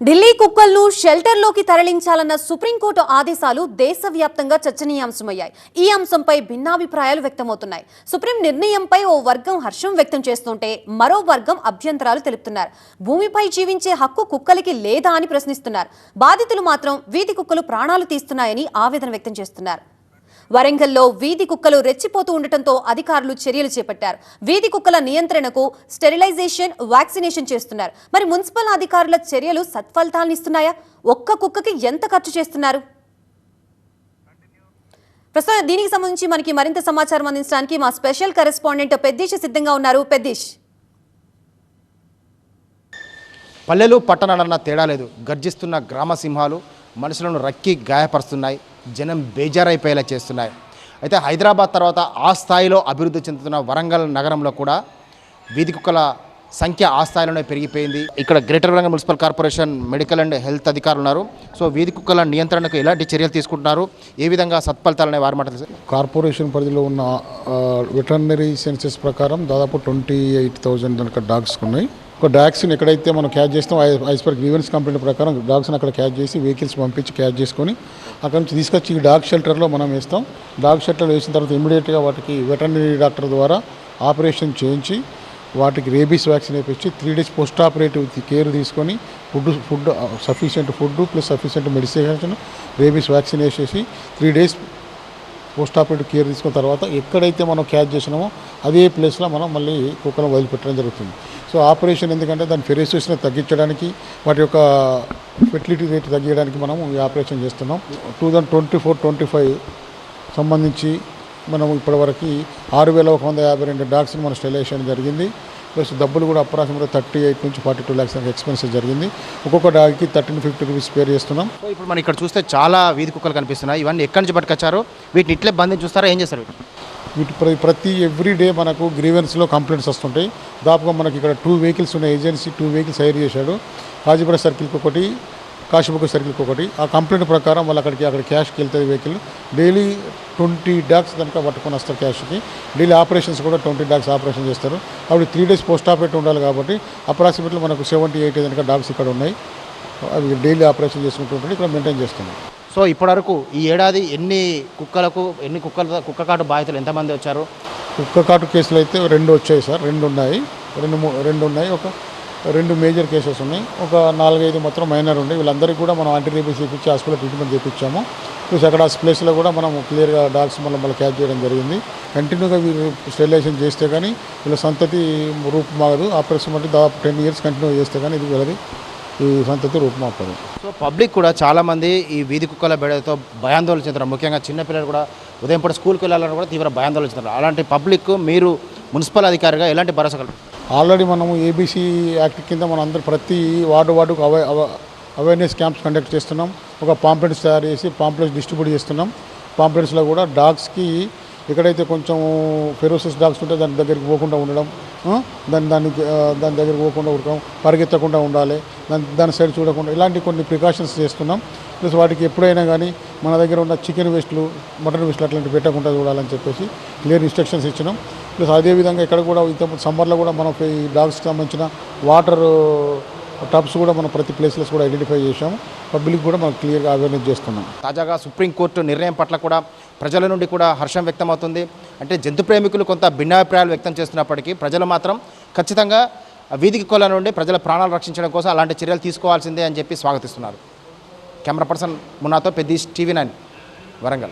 ఢిల్లీ కుక్కలను షెల్టర్లోకి తరలించాలన్న సుప్రీంకోర్టు ఆదేశాలు దేశవ్యాప్తంగా చర్చనీయాంశమయ్యాయి. ఈ అంశంపై భిన్నాభిప్రాయాలు వ్యక్తమవుతున్నాయి. సుప్రీం నిర్ణయంపై ఓ వర్గం హర్షం వ్యక్తం చేస్తుంటే మరో వర్గం అభ్యంతరాలు తెలుపుతున్నారు. భూమిపై జీవించే హక్కు కుక్కలకి లేదా అని ప్రశ్నిస్తున్నారు. బాధితులు మాత్రం వీధి కుక్కలు ప్రాణాలు తీస్తున్నాయని ఆవేదన వ్యక్తం చేస్తున్నారు. వరంగల్లో వీధి కుక్కలు రెచ్చిపోతూ ఉండటంతో అధికారులు చర్యలు చేపట్టారు. వీధి కుక్కల నియంత్రణకు స్టెరిలైజేషన్ వ్యాక్సినేషన్ చేస్తున్నారు. మరి మున్సిపల్ అధికారుల చర్యలు సత్ఫలితాలనిస్తున్నాయా ఒక్క కుక్కకి ఎంత ఖర్చు చేస్తున్నారు? ప్రస్తుతం దీనికి సంబంధించి మనకి మరింత సమాచారం అందించడానికి మా స్పెషల్ కరెస్పాండెంట్ పెద్దీష్ సిద్ధంగా ఉన్నారు. పెద్దీష్. పల్లెలు పట్టణాలన్న తేడా లేదు. గర్జిస్తున్న గ్రామ సింహాలు మనుషులను రక్కి గాయపరుస్తున్నాయి. జనం బేజారైపోయేలా చేస్తున్నాయి. అయితే హైదరాబాద్ తర్వాత ఆ స్థాయిలో అభివృద్ధి చెందుతున్న వరంగల్ నగరంలో కూడా వీధి కుక్కల సంఖ్య ఆ స్థాయిలోనే పెరిగిపోయింది. ఇక్కడ greater Warangal municipal corporation medical and health అధికారులు ఉన్నారు. సో వీధి కుక్కల నియంత్రణకు ఎలాంటి చర్యలు తీసుకుంటున్నారు? ఏ విధంగా సత్ఫలితాలనే వారి మాటలు కార్పొరేషన్ పరిధిలో ఉన్న వెటర్నరీ సెన్సెస్ ప్రకారం దాదాపు ట్వంటీ ఎయిట్ థౌజండ్ కనుక డాగ్స్ ఉన్నాయి. ఒక డాగ్స్ని ఎక్కడైతే మనం క్యాచ్ చేస్తాం ఐస్బర్గ్ గ్రీవెన్స్ కంప్లైంట్ ప్రకారం డాగ్స్ని అక్కడ క్యాచ్ చేసి వెహికల్స్ పంపించి క్యాచ్ చేసుకొని అక్కడ నుంచి తీసుకొచ్చి ఈ డాగ్ షెల్టర్లో మనం వేస్తాం. డాగ్ షెల్టర్లో వేసిన తర్వాత ఇమీడియట్గా వాటికి వెటర్నరీ డాక్టర్ ద్వారా ఆపరేషన్ చేయించి వాటికి rabies vaccine వేపించి three days post operative care తీసుకొని food food sufficient food plus sufficient medicine rabies vaccine వేసేసి three days post operative care తీసుకున్న తర్వాత ఎక్కడైతే మనం క్యాచ్ చేసినామో అదే ప్లేస్లో మనం మళ్ళీ కుక్కలను వదిలిపెట్టడం జరుగుతుంది. సో ఆపరేషన్ ఎందుకంటే దాని ఫెరేసిస్ని తగ్గించడానికి వాటి యొక్క ఫెర్టిలిటీ రేట్ తగ్గించడానికి మనం ఈ ఆపరేషన్ చేస్తున్నాం. Two thousand twenty four twenty five సంబంధించి మనం ఇప్పటివరకు ఆరు వేల ఒక వంద యాభై రెండు డాగ్స్ని మనం స్టెలైజేషన్ జరిగింది. ప్లస్ డబ్బులు కూడా అప్రాక్సిమేట్గా థర్టీ ఎయిట్ నుంచి ఫార్టీ టూ ల్యాక్స్ ఎక్స్పెన్సెస్ జరిగింది. ఒక్కొక్క డాగ్కి థర్టీన్ ఫిఫ్టీ రూపీస్ పేర్ చేస్తున్నాం. సో ఇప్పుడు మనం ఇక్కడ చూస్తే చాలా వీధి కుక్కలు కనిపిస్తున్నాయి. ఇవన్నీ ఎక్కడి నుంచి పట్టుకొచ్చారు? వీటిని ఇట్లే బంధించి చూస్తారా? ఏం చేస్తారు వీటి ప్రతి ఎవ్రీ డే మనకు గ్రీవెన్స్లో కంప్లైంట్స్ వస్తుంటాయి. దాపుగా మనకి ఇక్కడ టూ వెహికల్స్ ఉన్న ఏజెన్సీ టూ వెహికల్స్ హైర్ చేశాడు. కాజీపేట సర్కిల్కి ఒకటి కాశీబుక్ సర్కిల్కి ఒకటి. ఆ కంప్లైంట్ ప్రకారం వాళ్ళు అక్కడికి అక్కడ క్యాష్కి వెళ్తుంది వెహికల్. డైలీ ట్వంటీ డాగ్స్ కనుక పట్టుకొని వస్తారు క్యాష్కి. డైలీ ఆపరేషన్స్ కూడా ట్వంటీ డాగ్స్ ఆపరేషన్ చేస్తారు. అప్పుడు త్రీ డేస్ పోస్ట్ ఆపరేట్ ఉండాలి కాబట్టి అప్రాక్సిమేట్లీ మనకు సెవెంటీ ఎయిటీ కనుక డాగ్స్ ఇక్కడ ఉన్నాయి. అవి డైలీ ఆపరేషన్ చేసుకుంటుంటే ఇక్కడ మెయింటైన్ చేస్తున్నాం సో ఇప్పటివరకు ఈ ఏడాది ఎన్ని కుక్కలకు ఎన్ని కుక్కల కుక్క కాటు బాధితులు ఎంతమంది వచ్చారు? కుక్క కాటు కేసులు అయితే రెండు వచ్చాయి సార్ రెండు ఉన్నాయి. రెండు రెండు ఉన్నాయి. ఒక రెండు మేజర్ కేసెస్ ఉన్నాయి. ఒక నాలుగైదు మాత్రం మైనర్ ఉన్నాయి వీళ్ళందరికీ కూడా మనం ఆంటీ రేబీస్ ఇప్పించి హాస్పిటల్ ట్రీట్మెంట్ చేయించాము ప్లస్ అక్కడ ప్లేస్లో కూడా మనం క్లియర్గా డాగ్స్ మళ్ళీ మళ్ళీ క్యాచ్ చేయడం జరిగింది. కంటిన్యూగా వీళ్ళు స్టెరిలైజేషన్ చేస్తే కానీ వీళ్ళ సంతతి రూపుమాగదు అప్రాక్సిమేట్లీ దాదాపు టెన్ ఇయర్స్ కంటిన్యూ చేస్తే కానీ ఇది వీళ్ళది. ఈ సంతతి రూపుమాపదు సో పబ్లిక్ కూడా చాలామంది ఈ వీధి కుక్కల బెడతో భయాందోళన చెందుతారు ముఖ్యంగా చిన్నపిల్లలు కూడా ఉదయం పూట స్కూల్కి వెళ్ళాలని కూడా తీవ్ర భయాందోళన చెందుతారు అలాంటి పబ్లిక్ మీరు మున్సిపల్ అధికారిగా ఎలాంటి భరోసా ఆల్రెడీ మనము ఏబీసీ యాక్ట్ కింద మనం అందరూ ప్రతి వార్డు వార్డుకు అవ అవేర్నెస్ క్యాంప్స్ కండక్ట్ చేస్తున్నాం. ఒక పాంప్లెట్స్ తయారు చేసి పాంప్లెట్స్ డిస్ట్రిబ్యూట్ చేస్తున్నాం. పాంప్లెట్స్లో కూడా డాగ్స్కి ఎక్కడైతే కొంచెం ఫెరోసిస్ డాగ్స్ ఉంటే దాని దగ్గరికి పోకుండా ఉండడం దాని దానికి దాని దగ్గరికి పోకుండా ఉండడం పరిగెత్తకుండా ఉండాలి దాని దాని సైడ్ చూడకుండా ఇలాంటి కొన్ని ప్రికాషన్స్ చేస్తున్నాం. ప్లస్ వాటికి ఎప్పుడైనా కానీ మన దగ్గర ఉన్న చికెన్ వేస్ట్లు మటన్ వేస్ట్లు అట్లాంటివి పెట్టకుండా చూడాలని చెప్పేసి క్లియర్ ఇన్స్ట్రక్షన్స్ ఇచ్చినాం. ప్లస్ అదేవిధంగా ఇక్కడ కూడా ఇంత సమ్మర్లో కూడా మనం ఈ డాగ్స్కి సంబంధించిన వాటర్ టాప్స్ కూడా మనం ప్రతి ప్లేస్లో కూడా ఐడెంటిఫై చేసాము పబ్లిక్ కూడా మనం క్లియర్గా అవేర్నెస్ చేస్తున్నాం. తాజాగా సుప్రీంకోర్టు నిర్ణయం పట్ల కూడా ప్రజల నుండి కూడా హర్షం వ్యక్తమవుతుంది. అంటే జంతు ప్రేమికులు కొంత భిన్నాభిప్రాయాలు వ్యక్తం చేస్తున్నప్పటికీ ప్రజలు మాత్రం ఖచ్చితంగా వీధికి కొల నుండి ప్రజల ప్రాణాలు రక్షించడం కోసం అలాంటి చర్యలు తీసుకోవాల్సిందే అని చెప్పి స్వాగతిస్తున్నారు. కెమెరా పర్సన్ మునాతో పెద్ద టీవీ నైన్ వరంగల్.